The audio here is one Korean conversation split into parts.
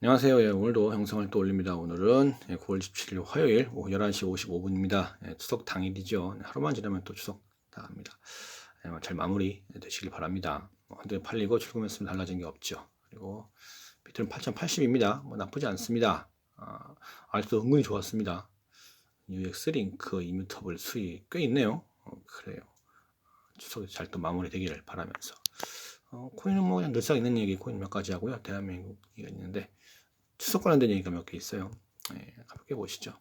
안녕하세요. 예, 오늘도 영상을 또 올립니다. 오늘은 예, 9월 17일 화요일 오후 11시 55분입니다. 예, 추석 당일이죠. 네, 하루만 지나면 또 추석 다 갑니다. 예, 잘 마무리 되시길 바랍니다. 뭐, 한대 팔리고 출금했으면 달라진 게 없죠. 그리고 비트는 8080입니다. 뭐 나쁘지 않습니다. 아, 아직도 은근히 좋았습니다. UX 링크 이뮤터블 수익 꽤 있네요. 어, 그래요. 추석이 잘 또 마무리 되기를 바라면서 어, 코인은 뭐 그냥 늘상 있는 얘기 코인 몇 가지 하고요. 대한민국 얘기가 있는데 추석 관련된 얘기가 몇 개 있어요. 예, 가볍게 보시죠.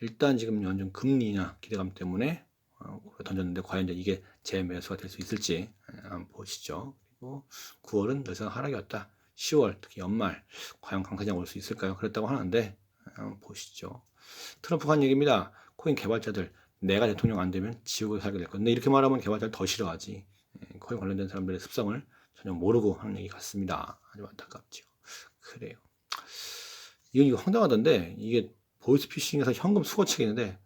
일단 지금 연준 금리나 기대감 때문에 어, 던졌는데 과연 이게 재매수가 될 수 있을지 예, 한번 보시죠. 그리고 9월은 늘상 하락이었다. 10월 특히 연말 과연 강세장 올 수 있을까요? 그랬다고 하는데 예, 한번 보시죠. 트럼프가 한 얘기입니다. 코인 개발자들 내가 대통령 안 되면 지옥에 살게 될 건데 이렇게 말하면 개발자를 더 싫어하지. 예, 코인 관련된 사람들의 습성을 전혀 모르고 하는 얘기 같습니다. 아주 안타깝죠. 그래요. 이건 이거 황당하던데 이게 보이스피싱에서 현금 수거 책이는데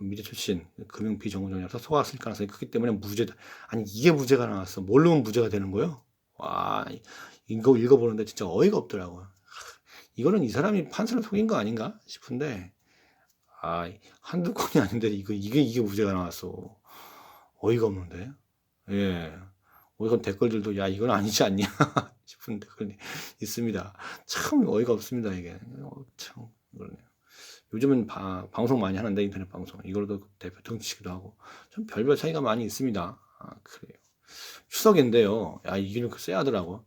미래 출신 금융 비전공정이라서 속았을 가능성이 크기 때문에 무죄다. 아니 이게 무죄가 나왔어. 모르면 무죄가 되는 거예요? 와 이거 읽어보는데 진짜 어이가 없더라고요. 이거는 이 사람이 판사를 속인 거 아닌가 싶은데 아 한두 건이 아닌데 이거 이게 이게 무죄가 나왔어. 어이가 없는데. 예. 어이가 댓글들도 야 이건 아니지 않냐 싶은 댓글이 있습니다. 참 어이가 없습니다 이게. 어, 참 그러네요. 요즘은 바, 방송 많이 하는데 인터넷 방송 이걸도 대표 등치기도 하고 좀 별별 차이가 많이 있습니다. 아, 그래요. 추석인데요. 야 이게 쎄 하더라고.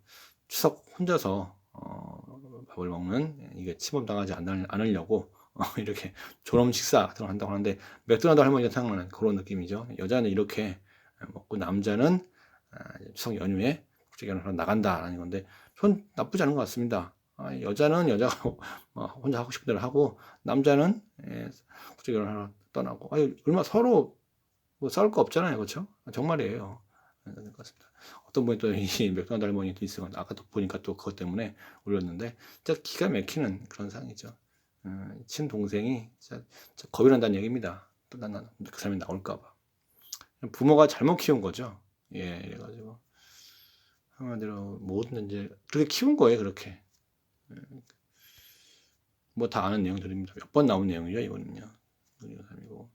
추석 혼자서 어, 밥을 먹는 이게 침범 당하지 않으려고 어, 이렇게 졸업 식사 한다고 하는데 맥도날드 할머니가 생각나는 그런 느낌이죠. 여자는 이렇게 먹고 남자는 아, 추석 연휴에 국제결혼하러 나간다라는 건데 전 나쁘지 않은 것 같습니다. 아, 여자는 여자가 뭐 혼자 하고 싶은 대로 하고 남자는 예, 국제결혼하러 떠나고 아니, 얼마 서로 뭐 싸울 거 없잖아요, 그렇죠? 정말이에요. 것 같습니다. 어떤 분이 또이 맥도날드 할머니 도 있어요. 아까 또 보니까 또 그것 때문에 울렸는데 진짜 기가 막히는 그런 상황이죠. 음, 친동생이 진짜, 겁이 난다는 얘기입니다. 또난그 사람이 나올까봐. 부모가 잘못 키운 거죠. 예, 이래가지고 한마디로 모든 이제 그렇게 키운 거예요, 그렇게. 예. 뭐다 아는 내용들입니다. 몇 번 나온 내용이죠, 이거는요. 이고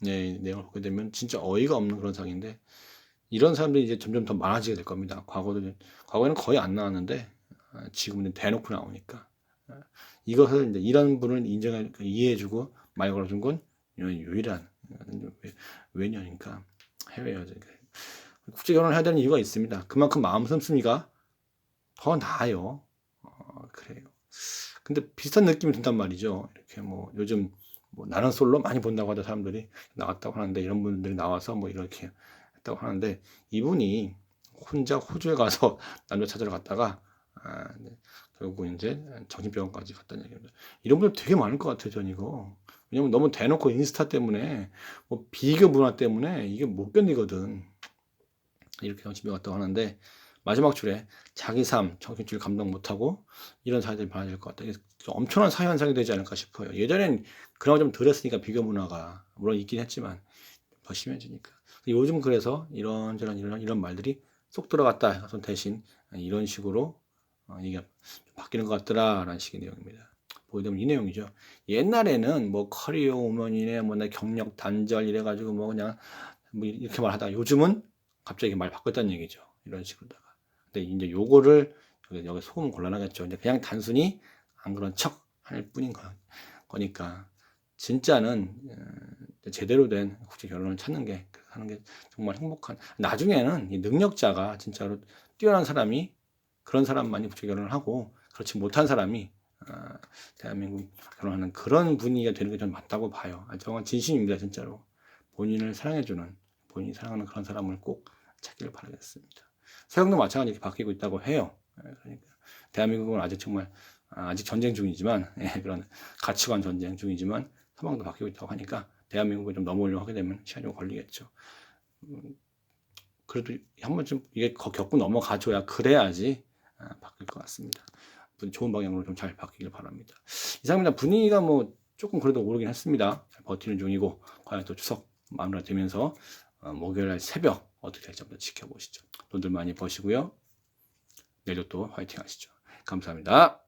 네, 내용을 보게 되면 진짜 어이가 없는 그런 상인데 이런 사람들이 이제 점점 더 많아지게 될 겁니다. 과거도 과거에는 거의 안 나왔는데 아, 지금은 대놓고 나오니까 아, 이것을 이제 이런 분을 인정해 이해해주고 말 걸어준 건 유일한 왜냐니까 해외 여자 국제 결혼을 해야 되는 이유가 있습니다. 그만큼 마음 씀씀이가 더 나아요. 어, 그래요. 근데 비슷한 느낌이 든단 말이죠. 이렇게 뭐 요즘 뭐 나는 솔로 많이 본다고 하던 사람들이 나왔다고 하는데 이런 분들이 나와서 뭐 이렇게 했다고 하는데 이분이 혼자 호주에 가서 남자 찾으러 갔다가 아, 네. 결국 이제 정신병원까지 갔다는 얘기입니다. 이런 분들 되게 많을 것 같아요, 전 이거. 왜냐면 너무 대놓고 인스타 때문에 뭐 비교 문화 때문에 이게 못 견디거든. 이렇게 정신병 왔다고 하는데 마지막 줄에 자기 삶, 정신줄 감당 못하고 이런 사회들이 많아질 것 같다. 엄청난 사회 현상이 되지 않을까 싶어요. 예전엔 그나마 좀 덜했으니까 비교 문화가 물론 있긴 했지만 더 심해지니까. 요즘 그래서 이런저런 이런 이런 말들이 쏙 들어갔다. 대신 이런 식으로 어, 이게 바뀌는 것 같더라라는 식의 내용입니다. 되면 이 내용이죠. 옛날에는 뭐 커리어 우먼이네 뭐내 경력 단절 이래가지고 뭐 그냥 뭐 이렇게 말하다가 요즘은 갑자기 말 바꿨다는 얘기죠. 이런 식으로다가. 근데 이제 요거를 여기, 여기 소금 곤란하겠죠. 이제 그냥 단순히 안 그런 척 할 뿐인 거, 거니까 진짜는 어, 제대로 된 국제 결혼을 찾는 게 하는 게 정말 행복한. 나중에는 이 능력자가 진짜로 뛰어난 사람이 그런 사람만이 국제 결혼을 하고 그렇지 못한 사람이 어, 대한민국 결혼하는 그런 분위기가 되는 게 저는 맞다고 봐요. 아, 정말 진심입니다, 진짜로. 본인을 사랑해주는, 본인이 사랑하는 그런 사람을 꼭 찾기를 바라겠습니다. 서양도 마찬가지 이렇게 바뀌고 있다고 해요. 예, 그러니까 대한민국은 아직 정말 아, 아직 전쟁 중이지만 예, 그런 가치관 전쟁 중이지만 서방도 바뀌고 있다고 하니까 대한민국을 좀 넘어오려고 하게 되면 시간이 좀 걸리겠죠. 음, 그래도 한 번쯤 이게 겪고 넘어가줘야 그래야지 아, 바뀔 것 같습니다. 좋은 방향으로 좀 잘 바뀌길 바랍니다. 이상입니다. 분위기가 뭐 조금 그래도 오르긴 했습니다. 잘 버티는 중이고 과연 또 추석 마무리가 되면서 어, 목요일 날 새벽 어떻게 될지 한번 지켜보시죠. 돈들 많이 버시고요. 내일도 또 화이팅 하시죠. 감사합니다.